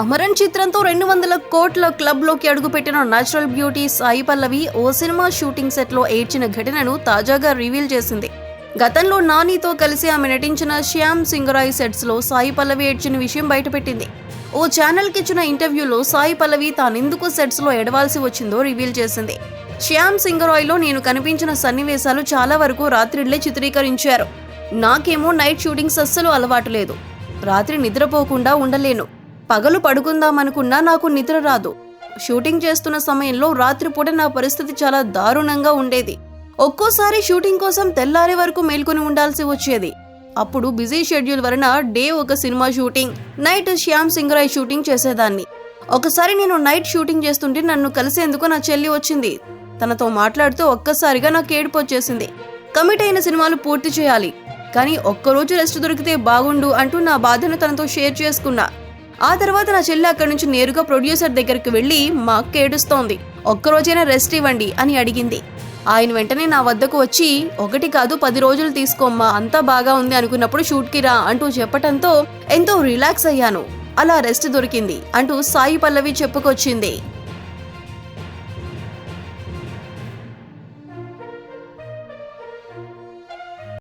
అమరన్ చిత్రంతో రెండు వందల కోట్ల క్లబ్లోకి అడుగుపెట్టిన నేచురల్ బ్యూటీ సాయి పల్లవి ఓ సినిమా షూటింగ్ సెట్లో ఏడ్చిన ఘటనను తాజాగా రివీల్ చేసింది. గతంలో నానితో కలిసి ఆమె నటించిన శ్యామ్ సింగరాయ్ సెట్స్లో సాయి పల్లవి ఏడ్చిన విషయం బయటపెట్టింది. ఓ ఛానల్కి ఇచ్చిన ఇంటర్వ్యూలో సాయి పల్లవి తానెందుకు సెట్స్లో ఎడవాల్సి వచ్చిందో రివీల్ చేసింది. శ్యామ్ సింగరాయ్లో నేను కనిపించిన సన్నివేశాలు చాలా వరకు రాత్రిళ్ళే చిత్రీకరించారు. నాకేమో నైట్ షూటింగ్స్ అస్సలు అలవాటు లేదు. రాత్రి నిద్రపోకుండా ఉండలేను. పగలు పడుకుందామనుకున్నా నాకు నిద్ర రాదు. షూటింగ్ చేస్తున్న సమయంలో రాత్రిపూట నా పరిస్థితి చాలా దారుణంగా ఉండేది. ఒక్కోసారి షూటింగ్ కోసం తెల్లారే వరకు మేల్కొని ఉండాల్సి వచ్చేది. అప్పుడు బిజీ షెడ్యూల్ వలన డే ఒక cinema shooting night Shyam Singharoy shooting చేసేదాన్ని. ఒకసారి నేను నైట్ షూటింగ్ చేస్తుంటే నన్ను కలిసేందుకు నా చెల్లి వచ్చింది. తనతో మాట్లాడుతూ ఒక్కసారిగా నాకు ఏడుపు వచ్చేసింది. కమిట్ అయిన సినిమాలు పూర్తి చేయాలి కానీ ఒక్కరోజు రెస్ట్ దొరికితే బాగుండు అంటూ నా బాధను తనతో షేర్ చేసుకున్నా. ఆ తర్వాత నా చెల్లి అక్కడి నుంచి నేరుగా ప్రొడ్యూసర్ దగ్గరికి వెళ్ళి మా అక్క ఏడుస్తోంది. ఒక్కరోజైనా రెస్ట్ ఇవ్వండి అని అడిగింది. ఆయన వెంటనే నా వద్దకు వచ్చి ఒకటి కాదు పది రోజులు తీసుకోమ్మా అంతా బాగా ఉంది అనుకున్నప్పుడు షూట్కి రా అంటూ చెప్పటంతో ఎంతో రిలాక్స్ అయ్యాను. అలా రెస్ట్ దొరికింది అంటూ సాయి పల్లవి చెప్పుకొచ్చింది.